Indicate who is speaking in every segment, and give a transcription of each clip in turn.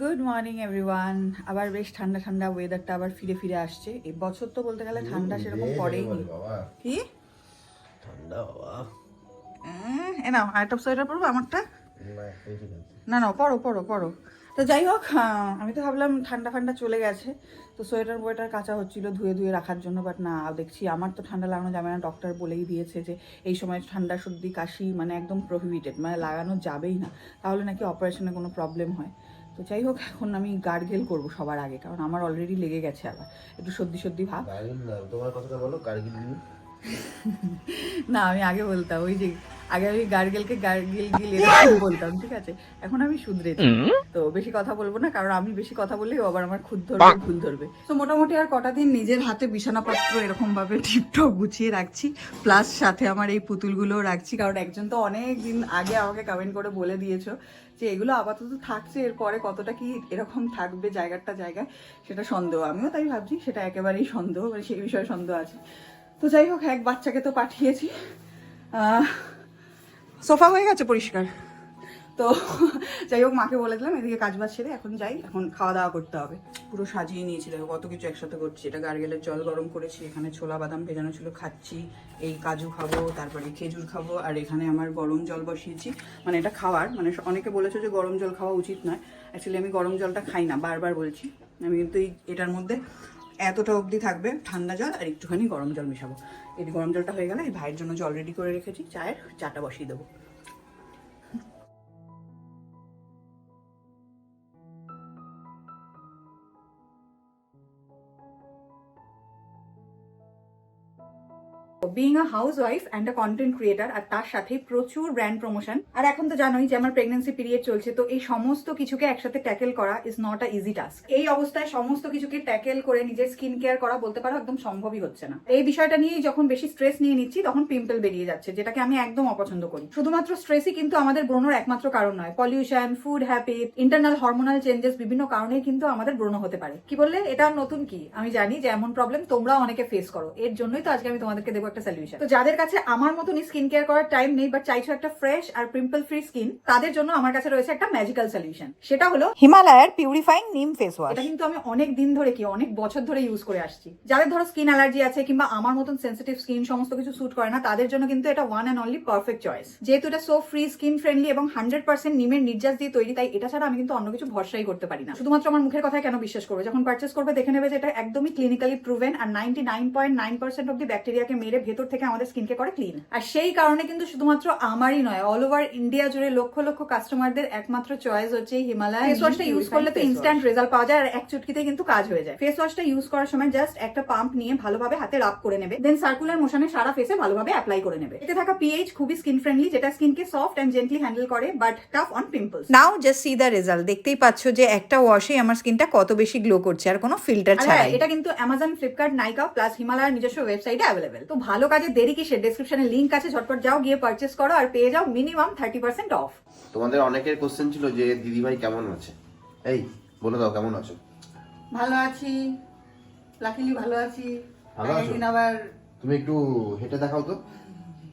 Speaker 1: Good morning everyone আবার বেশ ঠান্ডা ঠান্ডা ওয়েদারটা আবার ফিরে ফিরে আসছে। এই বছর তো বলতে গেলে ঠান্ডা সেরকম পড়েইনি কি?
Speaker 2: ঠান্ডা বাবা।
Speaker 1: এ নাও আরেকটা সোয়েটার পরবো আমারটা?
Speaker 2: না
Speaker 1: না পড়ো পড়ো পড়ো তো যাই হোক আমি তো ভাবলাম ঠান্ডা ফান্ডা চলে গেছে। তো সোয়েটার বয়েটার কাঁচা হচ্ছিল ধুয়ে ধুয়ে রাখার জন্য বাট না দেখছি আমার তো ঠান্ডা লাগানো যাবে না। ডক্টর বলেই দিয়েছে যে এই সময় ঠান্ডা সর্দি কাশি মানে একদম প্রহিবিটেড মানে লাগানো যাবেই না। তাহলে নাকি অপারেশনে কোনো প্রবলেম হয়। তো যাই হোক, এখন আমি গার্গেল করব সবার আগে, কারণ আমার অলরেডি লেগে গেছে আবার। একটু সর্দি সর্দি ভাব।
Speaker 2: তোমার কথাটা বলো, গার্গেল নিয়ে।
Speaker 1: না আমি আগে বলতাম ওই যে আগে আমি গার্গেলকে গার্গেল গিল বলতাম ঠিক আছে? এখন আমি শুধরেছি। তো বেশি কথা বলব না কারণ আমি বেশি কথা বললেই আবার আমার খুদ ধরবে ভুল ধরবে। তো মোটামুটি আর কটা দিন নিজের হাতে বিছানাপত্র এরকম ভাবে টিপটপ গুছিয়ে রাখছি প্লাস সাথে আমার এই পুতুলগুলো রাখছি কারণ একজন তো অনেক দিন আগে আমাকে কমেন্ট করে বলে দিয়েছ যে এগুলো আপাতত থাকছে এরপরে কতটা কি এরকম থাকবে জায়গাটা জায়গায় সেটা সন্দেহ। আমিও তাই ভাবছি সেটা একেবারেই সন্দেহ মানে সেই বিষয়ে সন্দেহ আছে। তো যাই হোক, এক বাচ্চাকে তো পাঠিয়েছি। সোফা হয়ে গেছে পরিষ্কার। তো যাই হোক, মাকে বলে দিলাম, এদিকে কাজ বাজ সেরে এখন যাই, এখন খাওয়া দাওয়া করতে হবে। পুরো সাজিয়ে নিয়েছি, দেখো, কত কিছু একসাথে করছি। এটা গার্গেলের জল গরম করেছি, এখানে ছোলা বাদাম ভেজানো ছিল, খাচ্ছি। এই কাজু খাব, তারপরে খেজুর খাব, আর এখানে আমার গরম জল বসিয়েছি। মানে এটা খাওয়ার মানে অনেকে বলেছে যে গরম জল খাওয়া উচিত নয়। অ্যাকচুয়ালি আমি গরম জলটা খাই না, বারবার বলছি। আমি কিন্তু এই এটার মধ্যে এতটা অবধি থাকবে ঠান্ডা জল আর একটুখানি গরম জল মেশাবো। এই গরম জলটা হয়ে গেলে এই ভাইয়ের জন্য জল রেডি করে রেখেছি, চায়ের চাটা বসিয়ে দেবো। Being a housewife and a content creator আর তার সাথে প্রচুর ব্র্যান্ড প্রমোশন আর এখন তো জানোই যে আমার প্রেগনেন্সি পিরিয়ড চলছে, তো এই সমস্ত কিছুকে একসাথে ট্যাকেল করা is not a easy task এই অবস্থায় সমস্ত কিছুকে ট্যাকেল করে নিজের স্কিন কেয়ার করা বলতে পারো একদম সম্ভবই হচ্ছে না। এই বিষয়টা নিয়েই যখন বেশি স্ট্রেস নিয়ে নিচ্ছি, তখন পিম্পল বেরিয়ে যাচ্ছে, যেটাকে আমি একদম অপছন্দ করি। শুধুমাত্র স্ট্রেসই কিন্তু আমাদের ব্রণর একমাত্র কারণ নয় pollution food habit internal hormonal changes বিভিন্ন কারণেই কিন্তু আমাদের ব্রণ হতে পারে। কি বললে? এটা নতুন কি? আমি জানি যে এমন প্রবলেম তোমরা অনেকে ফেস করো। এর জন্যই তো আজকে আমি তোমাদেরকে দেবো একটা সলিউশন তো যাদের কাছে আমার মতনই স্কিন কেয়ার করার টাইম নেই বাট চাইছো একটা ফ্রেশ আর পিম্পল ফ্রি স্কিন তাদের জন্য আমার কাছে রয়েছে একটা ম্যাজিক্যাল সলিউশন সেটা হলো হিমালয়ের পিউরিফাইং নিম ফেস ওয়াশ এটা কিন্তু আমি অনেক দিন ধরে কি অনেক বছর ধরে ইউজ করে আসছি। যাদের ধরো স্কিন অ্যালার্জি আছে কিংবা আমার মতন সেন্সিটিভ স্কিন সমস্ত কিছু স্যুট করে না তাদের জন্য কিন্তু এটা one and only perfect choice যেহেতু এটা সো ফ্রি স্কিন ফ্রেন্ডলি এবং হান্ড্রেড পার্সেন্ট নিমের নির্যাস দিয়ে তৈরি তাই এটা ছাড়া আমি কিন্তু অন্য কিছু ভরসাই করতে পারি না। শুধুমাত্র আমার মুখের কথায় কেন বিশ্বাস করবে? যখন পার্চেস করবে দেখে নেবে যে এটা একদমই ক্লিনিক্যালি প্রুভেন আর ninety nine point nine percent অব্দি ব্যাকটেরিয়াকে মেরে ভেতর থেকে আমাদের স্কিনকে করে ক্লিন আর সেই কারণে কিন্তু শুধুমাত্র আমারই নয় অল ওভার ইন্ডিয়া জুড়ে লক্ষ লক্ষ কাস্টমারদের একমাত্র চয়েস হচ্ছে হিমালয় ফেস ওয়াশটা ইউজ করলে তো ইনস্ট্যান্ট রেজাল্ট পাওয়া যায় আর এক চুটকিতে কিন্তু কাজ হয়ে যায়। ফেস ওয়াশটা ইউজ করার সময় জাস্ট একটা পাম্প নিয়ে ভালোভাবে হাতে রাব করে নেবে। দেন সার্কুলার মোশনে সারা ফেসে ভালোভাবে অ্যাপ্লাই করে নেবে। এতে থাকা পিএইচ খুবই স্কিন ফ্রেন্ডলি যেটা স্কিনকে সফট এন্ড জেন্টলি হ্যান্ডেল করে but tough on pimples now just see the result দেখতেই পাচ্ছ যে একটা ওয়াশে আমার স্কিনটা কত বেশি গ্লো করছে আর কোনো ফিল্টার ছাড়াই। এটা কিন্তু অ্যামাজন ফ্লিপকার্ট নাইকা প্লাস হিমালয়ের নিজস্ব ওয়েবসাইটে অ্যাভেলেবেল তো ভালো কাজে দেরি কিসের? ডেসক্রিপশনে লিংক আছে ঝটপট যাও গিয়ে পারচেস করো আর পেয়ে যাও মিনিমাম থার্টি পার্সেন্ট অফ
Speaker 2: তোমাদের অনেকের কোশ্চেন ছিল যে দিদি ভাই কেমন আছে? এই বলে দাও কেমন আছো?
Speaker 1: ভালো আছি লাকিলি ভালো আছি।
Speaker 2: ভালো আছো?
Speaker 1: আবার
Speaker 2: তুমি একটু হেঁটে দেখাও তো।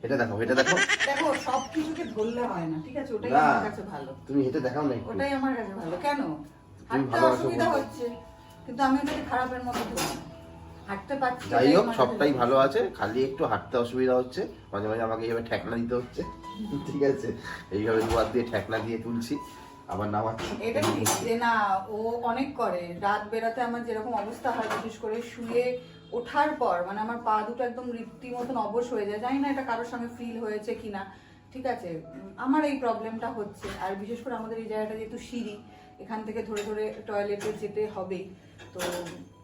Speaker 2: হেঁটে দেখো হেঁটে দেখো
Speaker 1: দেখো সব কিছুকে ধরলে হয় না ঠিক আছে? ওটাই আমার কাছে ভালো।
Speaker 2: তুমি হেঁটে দেখাও না
Speaker 1: ওটাই আমার কাছে ভালো। কেন? হাঁটতে
Speaker 2: ভালো আছো
Speaker 1: অসুবিধা হচ্ছে কিন্তু আমি ওটাকে খারাপের মতো ধরি
Speaker 2: যাই হোক সবটাই ভালো আছে। খালি একটু হাঁটতে অসুবিধা হচ্ছে। মাঝে মাঝে আমাকে এইভাবে ঠেকনা দিতে হচ্ছে। ঠিক আছে? এইভাবে দুয়ার দিয়ে ঠেকনা দিয়ে তুলছি। আবার নামাচ্ছি।
Speaker 1: এটা ঠিক যে না ও অনেক করে। রাত বেরাতে আমার যেরকম অবস্থা হয় বিশেষ করে শুয়ে ওঠার পর মানে আমার পা দুটো একদম রীতিমতন অবশ হয়ে যায়। জানি না এটা কারোর সঙ্গে ফিল হয়েছে কিনা। ঠিক আছে? আমার এই প্রবলেমটা হচ্ছে। আর বিশেষ করে আমাদের এই জায়গাটা যেহেতু সিঁড়ি এখান থেকে ধরে ধরে টয়লেটে যেতে হবেই। তো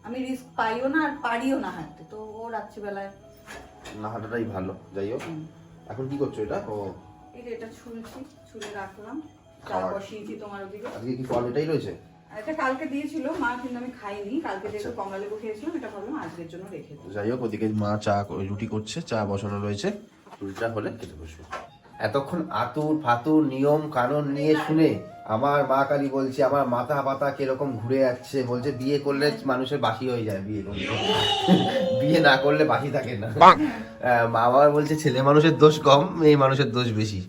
Speaker 1: আমি রিস্ক পাইও না আর পারিও না হাঁটতে তো ও রাত্রিবেলায়
Speaker 2: না হাঁটাটাই ভালো যাই হোক। এখন কি করছ এটা? ও
Speaker 1: এই যে এটা ছুলছি ছুলে রাখলাম। চা। বসিয়েছি তোমার ওদিকে।
Speaker 2: আজকে কি ফল এটাই রয়েছে?
Speaker 1: এটা কালকে দিয়েছিল মা কিন্তু আমি খাইনি। কালকে যেহেতু
Speaker 2: আচ্ছা।
Speaker 1: কমলা লেবু খেয়েছিলাম এটা ভাবলাম আজকের জন্য রেখে
Speaker 2: যাই হোক ওদিকে মা চা রুটি করছে চা বসানো রয়েছে। রুটিটা হলে খেতে বসবো। এতক্ষণ আতুর ফাতুর নিয়ম কানুন নিয়ে শুনে আমার মা কালী বলছে আমার মাথা পাতা কীরকম ঘুরে যাচ্ছে বলছে বিয়ে করলে মানুষের বাসি হয়ে যায় বিয়ে করলে। বিয়ে না করলে বাসি থাকে না। বাবা বলছে ছেলে মানুষের দোষ কম মেয়ে মানুষের দোষ বেশি।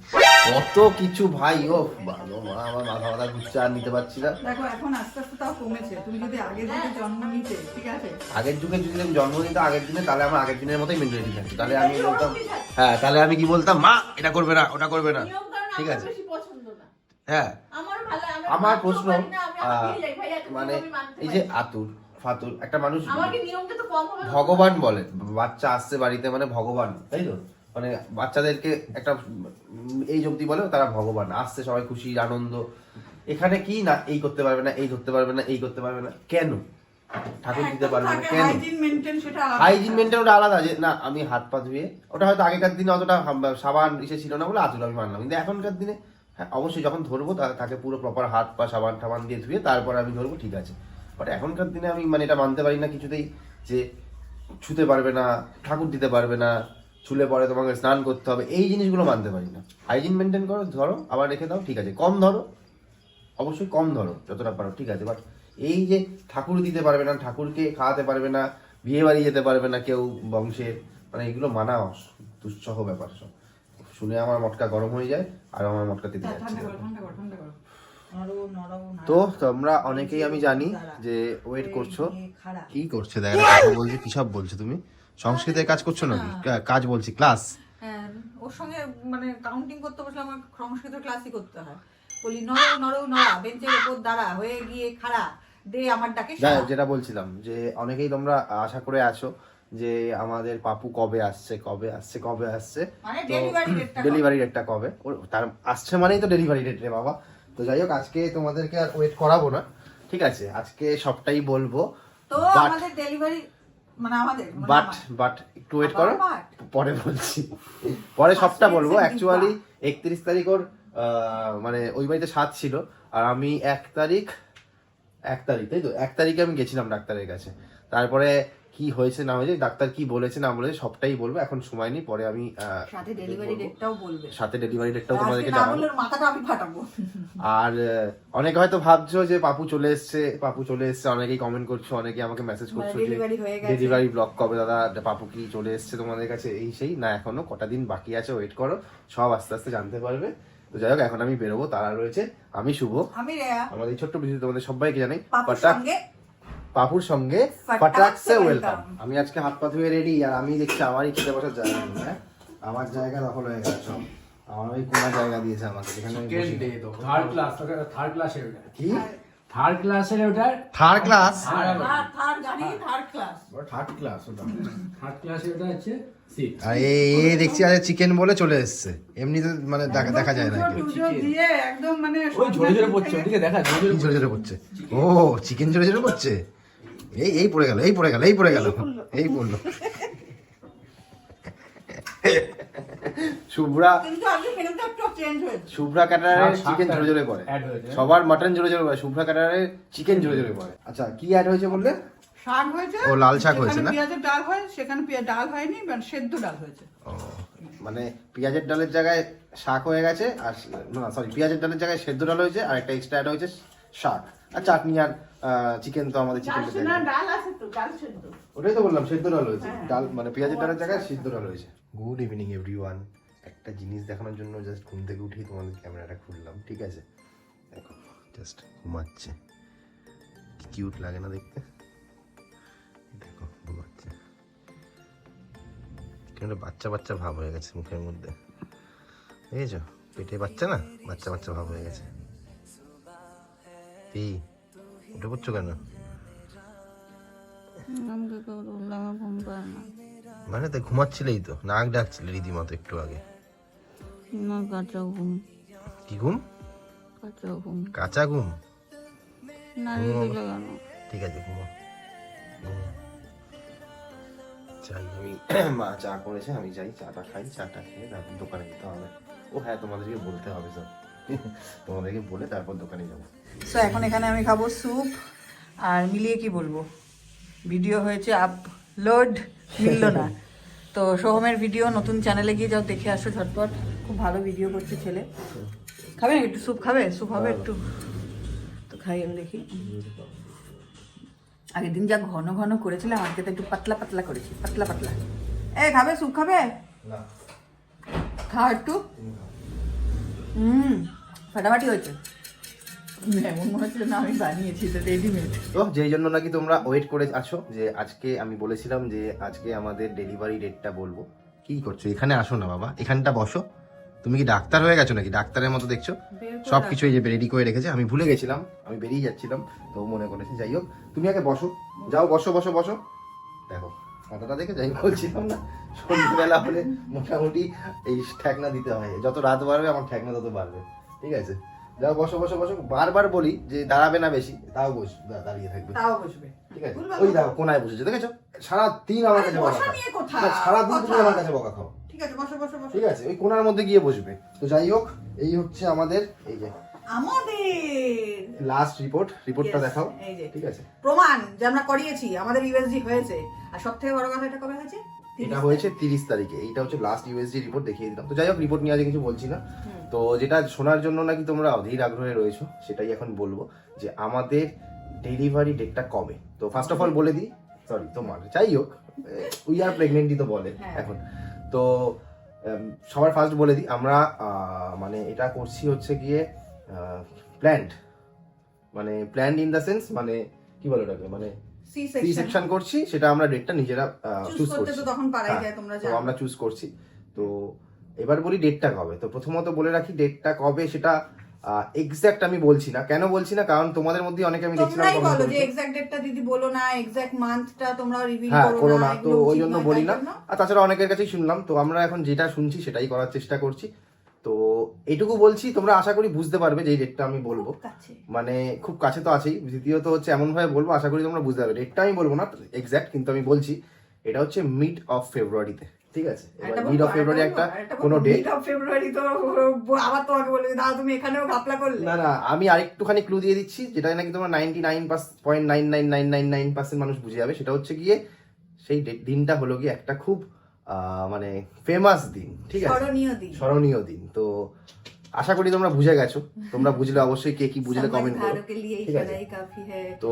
Speaker 2: কত কিছু ভাই ও বাবা মা আমার মাথা মাথা ঘুরছে আর নিতে পারছি না।
Speaker 1: দেখো এখন আস্তে আস্তে তাও কমেছে। তুমি যদি আগে থেকে জন্ম নিতে ঠিক আছে?
Speaker 2: আগের যুগে যদি আমি জন্ম নিত আগের দিনে তাহলে আমার আগের দিনের মতোই মেন্টালিটি থাকতো। তাহলে আমি বলতাম হ্যাঁ তাহলে আমি কি বলতাম মা এটা করবে না ওটা করবে না। ঠিক আছে। হ্যাঁ।
Speaker 3: আমার ভালো
Speaker 2: প্রশ্ন মানে এই যে। আতুর ফাতুর একটা মানুষ। ভগবান বলে বাচ্চা আসছে বাড়িতে মানে ভগবান তাই তো? মানে বাচ্চাদেরকে একটা এই যুক্তি বলে তারা ভগবান আসছে সবাই খুশি আনন্দ। এখানে কি না এই করতে পারবে না এই ধরতে পারবে না এই করতে পারবে না কেন? ঠাকুর দিতে পারবে না কেন?
Speaker 1: হাইজিন মেনটেন সেটা
Speaker 2: হাইজিন মেনটেন ওটা আলাদা যে না আমি হাত পা ধুয়ে ওটা হয়তো আগেকার দিনে অতটা সাবান ইসে ছিল না বলে আতুর আমি মানলাম। কিন্তু এখনকার দিনে হ্যাঁ অবশ্যই যখন ধরবো তাকে পুরো প্রপার হাত পা সাবান টাবান দিয়ে ধুয়ে তারপর আমি ধরবো ঠিক আছে। বাট এখনকার দিনে আমি মানে এটা মানতে পারি না কিছুতেই যে ছুতে পারবে না ঠাকুর দিতে পারবে না ছুলে পরে তোমাকে স্নান করতে হবে এই জিনিসগুলো মানতে পারি না। হাইজিন মেনটেন করো ধরো আবার রেখে দাও ঠিক আছে। কম ধরো অবশ্যই কম ধরো যতটা পারো ঠিক আছে। বাট এই যে ঠাকুর দিতে পারবে না ঠাকুরকে খাওয়াতে পারবে না বিয়ে বাড়ি যেতে পারবে না কেউ বংশের মানে এগুলো মানা দুঃসহ ব্যাপার সব। শুনে আমার মটকা গরম হয়ে যায় আর আমার মটকা তেতে যাচ্ছে। তো তোমরা অনেকেই আমি জানি যে ওয়েট করছ। কি করছে? দেখা কথা বলছে কি সব বলছো তুমি? সংস্কৃতের কাজ করছ নাকি? কা- কাজ বলছি ক্লাস
Speaker 1: হ্যাঁ, ওর সঙ্গে মানে কাউন্টিং করতে বসলে আমার সংস্কৃত ক্লাসই করতে হয়। বলি নরো নরো নড়া বেঞ্চের উপর দাঁড়া হয়ে গিয়ে খাড়া দে আমার ডাকে
Speaker 2: যেটা বলছিলাম যে অনেকেই তোমরা আশা করে আছো যে আমাদের পাপু কবে আসছে কবে আসছে কবে আসছে?
Speaker 1: মানে ডেলিভারি ডেটটা
Speaker 2: কবে? তার আসছে মানেই তো ডেলিভারি ডেট রে বাবা। তো যাই হোক আজকে তোমাদেরকে আর ওয়েট করাবো না। ঠিক আছে আজকে সবটাই বলব।
Speaker 1: তো আমাদের ডেলিভারি মানে আমাদের মানে
Speaker 2: বাট বাট একটু ওয়েট করো। পরে বলছি। পরে সবটা বলব। অ্যাকচুয়ালি একত্রিশ তারিখ ওর মানে ওই বাড়িতে সাত ছিল। আর আমি এক তারিখ এক তারিখ তাই তো? এক তারিখে আমি গেছিলাম ডাক্তারের কাছে। তারপরে কি হয়েছে না হয়েছে ডাক্তার কি বলেছে না বলেছে সবটাই বলব। এখন সময় নেই পরে আমি
Speaker 1: সাথে ডেলিভারি ডেটটাও বলবে।
Speaker 2: সাথে ডেলিভারি ডেটটাও তোমাদেরকে জানাব।
Speaker 1: মাথাটা আমি ফাটাবো।
Speaker 2: আর অনেকে হয়তো ভাবছ যে পাপু চলে এসেছে পাপু চলে এসেছে অনেকেই কমেন্ট করছ অনেকে আমাকে মেসেজ করছ যে
Speaker 1: ডেলিভারি হয়ে গেছে।
Speaker 2: ডেলিভারি ব্লক কবে দাদা পাপু কি চলে এসেছে তোমাদের কাছে? এই সেই না এখনও কটা দিন বাকি আছে ওয়েট করো সব আস্তে আস্তে জানতে পারবে। তো যাই হোক এখন আমি বেরোবো তারা রয়েছে আমি শুভ।
Speaker 1: আমি রেয়া।
Speaker 2: আমাদের এই ছোট্ট ভিডিও তোমাদের সবাইকে জানাই
Speaker 1: পাপুর সঙ্গে ফাটাকসে
Speaker 2: ওয়েলকাম আমি আজকে হাত পা ধুয়ে রেডি আর আমি দেখছি আমারই খেতে বসার জায়গা নেই, হ্যাঁ? আমার জায়গা দখল হয়ে গেছে সব। আমার ওই কোনা জায়গা দিয়েছে আমাকে যেখানে আমি বসি।
Speaker 4: থার্ড ক্লাস থার্ড ওটা
Speaker 2: কি?
Speaker 4: থার্ড ক্লাসের ওটা
Speaker 2: থার্ড ক্লাস
Speaker 1: থার্ড থার্ড গাড়ি থার্ড ক্লাস
Speaker 2: থার্ড ক্লাস ওটা।
Speaker 4: থার্ড ওটা সিট
Speaker 2: আর দেখছি আজ চিকেন বলে চলে এসছে। এমনিতে মানে দেখা দেখা যায় না
Speaker 1: দিয়ে একদম মানে
Speaker 4: ওই ঝরে ঝরে পড়ছে ওদিকে দেখা
Speaker 2: কি
Speaker 4: ঝরে
Speaker 2: ঝরে ঝরে পড়ছে। ও চিকেন ঝরে ঝরে পড়ছে? এই এই পড়ে গেল এই পড়ে গেল এই পড়ে গেল এই পড়ল। শুভ্রা
Speaker 1: কিন্তু আজকে মেনুটা একটু চেঞ্জ হয়েছে
Speaker 2: শুভ্রা ক্যাটারের চিকেন ঝরে পড়ে সবার মাটন শুভ্রা ক্যাটারের চিকেন আচ্ছা কি অ্যাড হয়েছে বললে?
Speaker 5: শাক হয়েছে
Speaker 2: ও, লাল শাক হয়েছে না?
Speaker 5: পেঁয়াজের ডাল হয় সেখানে পেঁয়া- ডাল হয়নি মানে সেদ্ধ ডাল হয়েছে।
Speaker 2: মানে পেঁয়াজের ডালের জায়গায় শাক হয়ে গেছে আর না সরি পেঁয়াজের ডালের জায়গায় সেদ্ধ ডাল হয়েছে আর একটা এক্সট্রা অ্যাড হয়েছে শাক। আর চাটনি আর চিকেন তো আমাদের চিকেন
Speaker 3: ডাল আছে তো ডাল সেদ্ধ
Speaker 2: ওটাই তো বললাম সেদ্ধ ডাল হয়েছে। ডাল মানে পেঁয়াজের ডালের জায়গায় সিদ্ধ ডাল হয়েছে। গুড ইভিনিং এভরিওয়ান একটা জিনিস দেখানোর জন্য জাস্ট ঘুম থেকে উঠেই তোমাদের ক্যামেরাটা খুললাম ঠিক আছে? দেখো জাস্ট ঘুমাচ্ছে। কিউট লাগে না দেখতে? দেখো ঘুমাচ্ছে। কেন বাচ্চা বাচ্চা ভাব হয়ে গেছে মুখের মধ্যে। দেখেছ? পেটে বাচ্চা না? বাচ্চা বাচ্চা ভাব হয়ে গেছে। এই উঠে পড়ছো কেন?
Speaker 6: আমাকে কেউ বললে আমার ঘুম পায় না।
Speaker 2: মানে তো ঘুমাচ্ছিলেই তো নাক ডাকছিলে রীতিমতো একটু আগে।
Speaker 6: না কাঁচা ঘুম।
Speaker 2: কি ঘুম?
Speaker 6: কাঁচা ঘুম।
Speaker 2: কাঁচা ঘুম?
Speaker 6: না
Speaker 2: ঠিক আছে ঘুমো। চাই আমি মা চা করেছে আমি যাই চাটা খাই চাটা খেয়ে তারপর দোকানে যেতে হবে। ও হ্যাঁ তোমাদেরকে বলতে হবে সব। তোমাদেরকে বলে তারপর দোকানে যাব।
Speaker 1: সো এখন এখানে আমি খাব স্যুপ আর মিলিয়ে কি বলব? ভিডিও হয়েছে আপলোড মিললো না। তো সোহমের ভিডিও নতুন চ্যানেলে গিয়ে যাও দেখে আসো ঝটপট। খুব ভালো ভিডিও করছে ছেলে। খাবে একটু স্যুপ খাবে? স্যুপ হবে একটু। তো খাই আমি দেখি। আগের দিন যা ঘন ঘন করেছিলাম আজকে তো একটু পাতলা পাতলা করেছি পাতলা পাতলা। এ খাবে স্যুপ খাবে? খাও একটু। হুম ফাটাফাটি হয়েছে। এমন মনে হচ্ছে না আমি বানিয়েছি তো রেডিমেড
Speaker 2: তো যেই জন্য নাকি তোমরা ওয়েট করে আছো যে আজকে আমি বলেছিলাম যে আজকে আমাদের ডেলিভারি ডেটটা বলব। কি করছ? এখানে আসো না বাবা এখানটা বসো। তুমি কি ডাক্তার হয়ে গেছো নাকি? ডাক্তারের মতো দেখছ? সব কিছু এই যে রেডি করে রেখেছে আমি ভুলে গেছিলাম আমি বেরিয়ে যাচ্ছিলাম তো মনে করেছি। যাই হোক তুমি আগে বসো। যাও বসো বসো বসো। দেখো মাথাটা দেখে যাই বলছিলাম না সন্ধ্যেবেলা হলে মোটামুটি এই ঠেকনা দিতে হয়। যত রাত বাড়বে আমার ঠেকনা তত বাড়বে। ঠিক আছে? যাও বসো বসো বসো। বারবার বলি যে দাঁড়াবে না বেশি তাও বস দাঁড়িয়ে থাকবে।
Speaker 1: তাও বসবে।
Speaker 2: ঠিক আছে? ওই। দেখো কোনায় বসেছে। দেখেছ? সারা দিন আমার কাছে বকা
Speaker 1: বসা
Speaker 2: খাও।
Speaker 1: নিয়ে কোথায়?
Speaker 2: না, সারাদিন তুমি আমার কাছে বকা খাও।
Speaker 1: ঠিক আছে বসো বসো বসো।
Speaker 2: ঠিক আছে? ওই কোনার মধ্যে গিয়ে বসবে। তো যাই হোক এই হচ্ছে আমাদের এই যে
Speaker 1: আমাদের।
Speaker 2: লাস্ট রিপোর্ট রিপোর্টটা দেখাও।
Speaker 1: এই যে।
Speaker 2: ঠিক আছে।
Speaker 1: প্রমাণ যে আমরা করিয়েছি আমাদের ইউএসজি হয়েছে। আর সব থেকে বড় কথা এটা কবে হয়েছে?
Speaker 2: এটা হয়েছে তিরিশ তারিখে। এইটা হচ্ছে লাস্ট ইউএসডি রিপোর্ট দেখিয়ে দিলাম। তো যাই হোক রিপোর্ট নিয়ে আজ কিছু বলছি না। তো যেটা শোনার জন্য নাকি তোমরা অধীর আগ্রহে রয়েছো সেটাই এখন বলব যে আমাদের ডেলিভারি ডেটটা কবে? তো ফার্স্ট অফ অল বলে দিই সরি তোমার। যাই হোক উই আর প্রেগনেন্টই তো বলে
Speaker 1: হ্যাঁ।
Speaker 2: এখন। তো সবার ফার্স্ট বলে দিই আমরা মানে এটা করছি হচ্ছে গিয়ে প্ল্যান্ড মানে প্ল্যান্ড ইন দ্য সেন্স মানে কি বলে ওটাকে? মানে
Speaker 1: সি
Speaker 2: সেকশন করছি সেটা আমরা ডেটটা নিজেরা
Speaker 1: চুজ
Speaker 2: করছি
Speaker 1: তো তখন পারাই
Speaker 2: হ্যাঁ,
Speaker 1: যায় তোমরা
Speaker 2: তো আমরা চুজ করছি। তো এবার বলি ডেটটা কবে? তো প্রথমত বলে রাখি ডেটটা কবে সেটা এক্স্যাক্ট আমি বলছি না। কেন বলছি না? কারণ তোমাদের মধ্যে অনেকে আমি দেখছিলাম
Speaker 1: তোমরাই বলো যে
Speaker 2: করেছ।
Speaker 1: এক্সাক্ট ডেটটা দিদি বলো না এক্সাক্ট মান্থটা তোমরা রিভিল
Speaker 2: হ্যাঁ
Speaker 1: করো
Speaker 2: করো
Speaker 1: না
Speaker 2: তো ওই জন্য
Speaker 1: নয়,
Speaker 2: বলি না। আর তাছাড়া অনেকের কাছেই শুনলাম। তো আমরা এখন যেটা শুনছি সেটাই করার চেষ্টা করছি। তো এটুকু বলছি তোমরা আশা করি বুঝতে পারবে যে ডেটটা আমি বলব। মানে খুব কাছে তো আছেই। দ্বিতীয়ত হচ্ছে এমন ভাবে বলব আশা করি তোমরা বুঝতে পারবে। ডেটটা আমি বলব না এক্সাক্ট কিন্তু আমি বলছি এটা হচ্ছে মিড অফ ফেব্রুয়ারিতে ঠিক আছে? মিড অফ ফেব্রুয়ারি একটা কোনো ডেট
Speaker 1: of February তো আবার তোমাকে বলে দাদা তুমি এখানেও করলে।
Speaker 2: না না আমি আরেকটুখানি ক্লু দিয়ে দিচ্ছি যেটা নাকি তোমরা ninety nine point nine nine nine nine nine percent মানুষ বুঝে যাবে সেটা হচ্ছে গিয়ে সেই দিনটা হলো গিয়ে একটা খুব মানে ফেমাস দিন ঠিক আছে?
Speaker 1: স্মরণীয় দিন।
Speaker 2: তো আশা করি তোমরা বুঝে গেছো। তোমরা বুঝলে অবশ্যই কে কি বুঝলে কমেন্ট করো। ঠিক আছে?
Speaker 1: হ্যাঁ।
Speaker 2: তো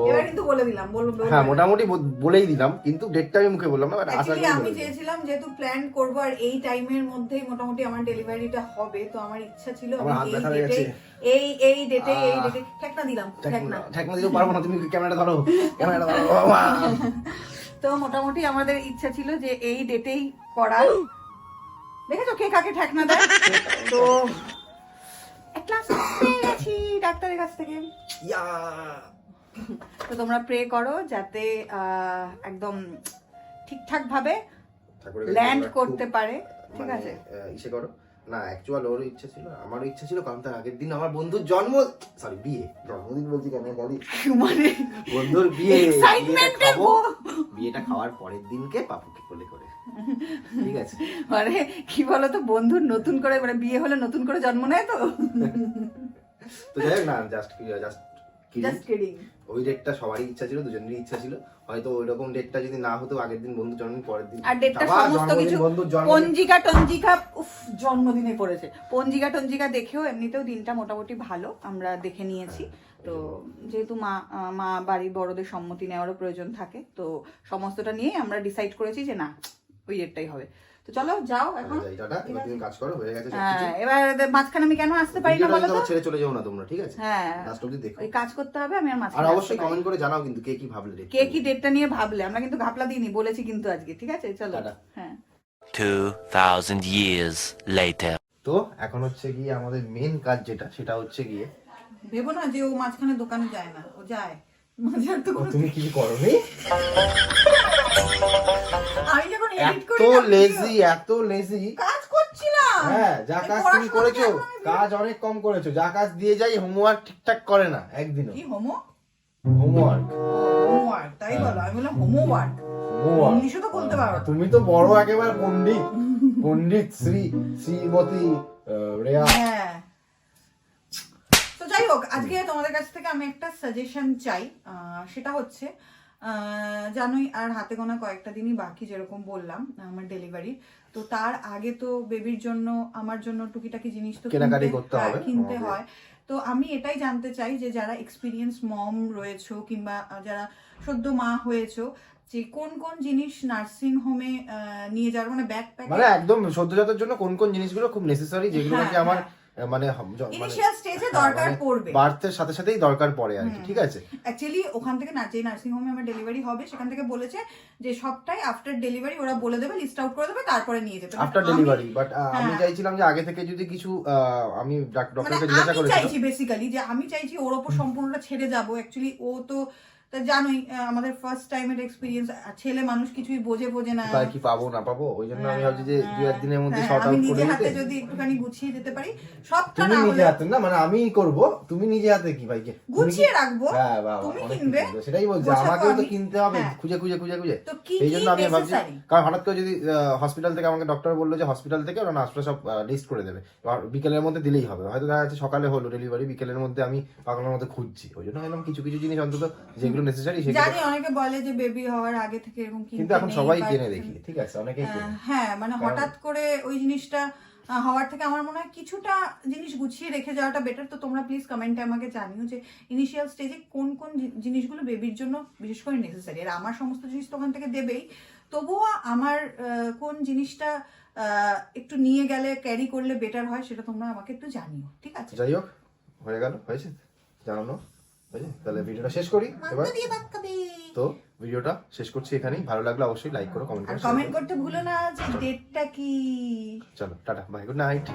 Speaker 2: হ্যাঁ মোটামুটি বলেই দিলাম কিন্তু ডেটটা আমি মুখে বললাম না আশা করি
Speaker 1: আমি চেয়েছিলাম যেহেতু প্ল্যান করব আর এই টাইমের মধ্যেই মোটামুটি আমার ডেলিভারিটা হবে তো আমার ইচ্ছা ছিল আমি এই ডেটে এই এই ডেটে এই ডেটে ঠেকনা দিলাম ঠেকনা
Speaker 2: ঠেকনা। দিতে পারব না তুমি ক্যামেরাটা ধরো। ক্যামেরাটা ধরো
Speaker 1: তো মোটামুটি আমাদের ইচ্ছা ছিল যে এই ডেটেই করার। দেখেছ কে কাকে ঠেকনা দেয়? তো গেছি ডাক্তারের কাছ থেকে।
Speaker 2: ইয়া।
Speaker 1: তো তোমরা প্রে করো যাতে একদম ঠিকঠাক ভাবে ল্যান্ড করতে পারে। ঠিক
Speaker 2: মানে,
Speaker 1: আছে?
Speaker 2: ইসে করো। না অ্যাকচুয়াল ওর ইচ্ছা ছিল আমারও ইচ্ছা ছিল কারণ তার আগের দিন আমার বন্ধুর জন্ম সরি বিয়ে। জন্মদিন বলছি কেন গালি
Speaker 1: মানে
Speaker 2: বন্ধুর বিয়ে বিয়েটা খাওয়ার পরের দিনকে পাপুকে কোলে করে। ঠিক আছে?
Speaker 1: মানে কি বলতো বন্ধুর নতুন করে মানে বিয়ে হলে নতুন করে জন্ম নেয় তো?
Speaker 2: তো যাই হোক না জাস্ট জাস্ট
Speaker 1: জাস্ট কিডিং
Speaker 2: ওই ডেটটা সবারই ইচ্ছা ছিল দুজনেরই ইচ্ছা ছিল। হয়তো ওই রকম ডেটটা যদি না হতো আগের দিন বন্ধু জন্মদিন পরের দিন।
Speaker 1: আর ডেটটা সমস্ত কিছু পঞ্জিকা টঞ্জিকা উফ জন্মদিনে পড়েছে। পঞ্জিকা টঞ্জিকা দেখেও এমনিতেও দিনটা মোটামুটি ভালো আমরা দেখে নিয়েছি। তো যেহেতু মা মা বাড়ির বড়দের সম্মতি নেওয়ারও প্রয়োজন থাকে তো সমস্তটা নিয়ে আমরা ডিসাইড করেছি যে না ওই ডেটটাই হবে। তো চলো যাও এখন।
Speaker 2: কাজ করো হয়ে গেছে
Speaker 1: হ্যাঁ এবার মাঝখানে আমি কেন আসতে পারি না বলো তো?
Speaker 2: ছেড়ে চলে যাও না তোমরা ঠিক আছে?
Speaker 1: হ্যাঁ।
Speaker 2: লাস্ট অবধি দেখো।
Speaker 1: ওই কাজ করতে হবে আমি আর
Speaker 2: আর
Speaker 1: মাঝখানে আসতে
Speaker 2: অবশ্যই কমেন্ট করে জানাও কিন্তু কে কি ভাবলে
Speaker 1: কে
Speaker 2: নিয়ে।
Speaker 1: কি ডেটটা নিয়ে ভাবলে? আমরা কিন্তু ঘাপলা দিইনি বলেছি কিন্তু আজকে ঠিক আছে? চলো। হ্যাঁ।
Speaker 7: 2,000 years later.
Speaker 2: তো এখন হচ্ছে গিয়ে আমাদের মেন কাজ যেটা সেটা হচ্ছে গিয়ে
Speaker 1: ভেবো না যে ও মাঝখানে দোকানে যায় না ও যায়। মাঝে তো
Speaker 2: তুমি কিছু
Speaker 1: আমি যখন এডিট
Speaker 2: এত লেজি এত লেজি
Speaker 1: কাজ করছিলাম।
Speaker 2: হ্যাঁ যা কাজ তুমি করেছ কাজ অনেক কম করেছ। যা কাজ দিয়ে যাই হোমওয়ার্ক ঠিকঠাক করে না একদিনও।
Speaker 1: কি হোমো
Speaker 2: হোমওয়ার্ক
Speaker 1: হোমওয়ার্ক তাই বলো আমি বললাম হোমওয়ার্ক
Speaker 2: হোমওয়ার্ক
Speaker 1: তো বলতে পারো।
Speaker 2: তুমি তো বড় একেবারে পণ্ডিত। পণ্ডিত শ্রী শ্রীমতী রেয়া।
Speaker 1: হ্যাঁ। তো যাই হোক আজকে তোমাদের কাছ থেকে আমি একটা সাজেশন চাই। সেটা হচ্ছে জানোই আর হাতে গোনা কয়েকটা দিনই বাকি যেরকম বললাম আমার ডেলিভারি তো তার আগে তো বেবির জন্য আমার জন্য টুকিটাকি জিনিস তো কিনতে- হ্যাঁ,
Speaker 2: আমাদের।
Speaker 1: হয়। তো আমি এটাই জানতে চাই যে যারা এক্সপিরিয়েন্স মম রয়েছো কিংবা যারা সদ্য মা হয়েছো যে কোন কোন জিনিস নার্সিং হোমে নিয়ে যাওয়ার মানে ব্যাগ
Speaker 2: মানে একদম সদ্যজাতের জন্য কোন কোন জিনিসগুলো খুব নেসেসারি যেগুলো
Speaker 1: হ্যাঁ,
Speaker 2: নাকি আমার মানে হম- য- মানে
Speaker 1: ইনিশিয়াল স্টেজে দরকার পড়বে।
Speaker 2: বার্থের সাথে সাথেই দরকার পড়ে আর কি ঠিক আছে?
Speaker 1: অ্যাকচুয়ালি ওখান থেকে না যে নার্সিং হোমে আমার ডেলিভারি হবে সেখান থেকে বলেছে যে সবটাই আফটার ডেলিভারি ওরা বলে দেবে লিস্ট আউট করে দেবে তারপরে নিয়ে যেতে
Speaker 2: আফটার ডেলিভারি বাট আমি
Speaker 1: হ্যাঁ।
Speaker 2: চাইছিলাম যে আগে থেকে যদি কিছু আমি
Speaker 1: মানে
Speaker 2: ডক্টরকে জিজ্ঞাসা
Speaker 1: আমি চাইছি বেসিক্যালি যে আমি চাইছি ওর ওপর সম্পূর্ণটা ছেড়ে যাব। অ্যাকচুয়ালি ও তো তা জানোই আমাদের ফার্স্ট টাইমের এক্সপিরিয়েন্স ছেলে মানুষ কিছুই বোঝে বোঝে না।
Speaker 2: তাই কি পাবো না পাবো? ওই জন্য আমি ভাবছি যে দু একদিনের মধ্যে
Speaker 1: হ্যাঁ,
Speaker 2: শর্ট
Speaker 1: আমি
Speaker 2: আউট
Speaker 1: নিজে
Speaker 2: করে
Speaker 1: হাতে যদি একটুখানি গুছিয়ে দিতে পারি সবটা না হলে
Speaker 2: হাতে না মানে করব তুমি নিজে হাতে কি ভাই?
Speaker 1: গুছিয়ে রাখব
Speaker 2: হ্যাঁ বাবা
Speaker 1: তুমি কিনবে,
Speaker 2: সেটাই বলছি আমাকেও তো কিনতে হবে
Speaker 1: হ্যাঁ।
Speaker 2: খুঁজে খুঁজে খুঁজে খুঁজে। এই জন্য আমি ভাবছি কারণ হঠাৎ করে যদি হসপিটাল থেকে আমাকে ডক্টর বলল যে হসপিটাল থেকে ওরা নার্সরা সব লিস্ট করে দেবে। বিকেলের মধ্যে দিলেই হবে। হয়তো দেখা যাচ্ছে সকালে হলো ডেলিভারি বিকেলের মধ্যে আমি পাগলের মধ্যে খুঁজছি। ওই জন্য ভাবলাম কিছু কিছু জিনিস অন্তত যেগুলো নেসেসারি সেগুলো
Speaker 1: জানি অনেকে বলে যে বেবি হওয়ার আগে থেকে এরকম কিনতে
Speaker 2: কিন্তু এখন সবাই কিনে দেখি ঠিক আছে অনেকেই
Speaker 1: হ্যাঁ মানে হঠাৎ করে ওই জিনিসটা হওয়ার থেকে আমার মনে হয় কিছুটা জিনিস গুছিয়ে রেখে যাওয়াটা বেটার তো তোমরা প্লিজ কমেন্টে আমাকে জানিও যে ইনিশিয়াল স্টেজে কোন কোন জিনিসগুলো বেবির জন্য বিশেষ করে নেসেসারি আর আমার সমস্ত জিনিস তো ওখান থেকে দেবেই। তবুও আমার কোন জিনিসটা আহ, একটু নিয়ে গেলে ক্যারি করলে বেটার হয় সেটা তোমরা আমাকে একটু জানিও ঠিক আছে?
Speaker 2: যাই হোক হয়ে গেল হয়েছে জানানো তাহলে ভিডিওটা শেষ করি এবার। তো ভিডিওটা শেষ করছি এখানেই। ভালো লাগলে অবশ্যই লাইক করো কমেন্ট করো
Speaker 1: কমেন্ট করতে ভুলো না যে ডেটটা কি।
Speaker 2: চলো টাটা বাই গুড নাইট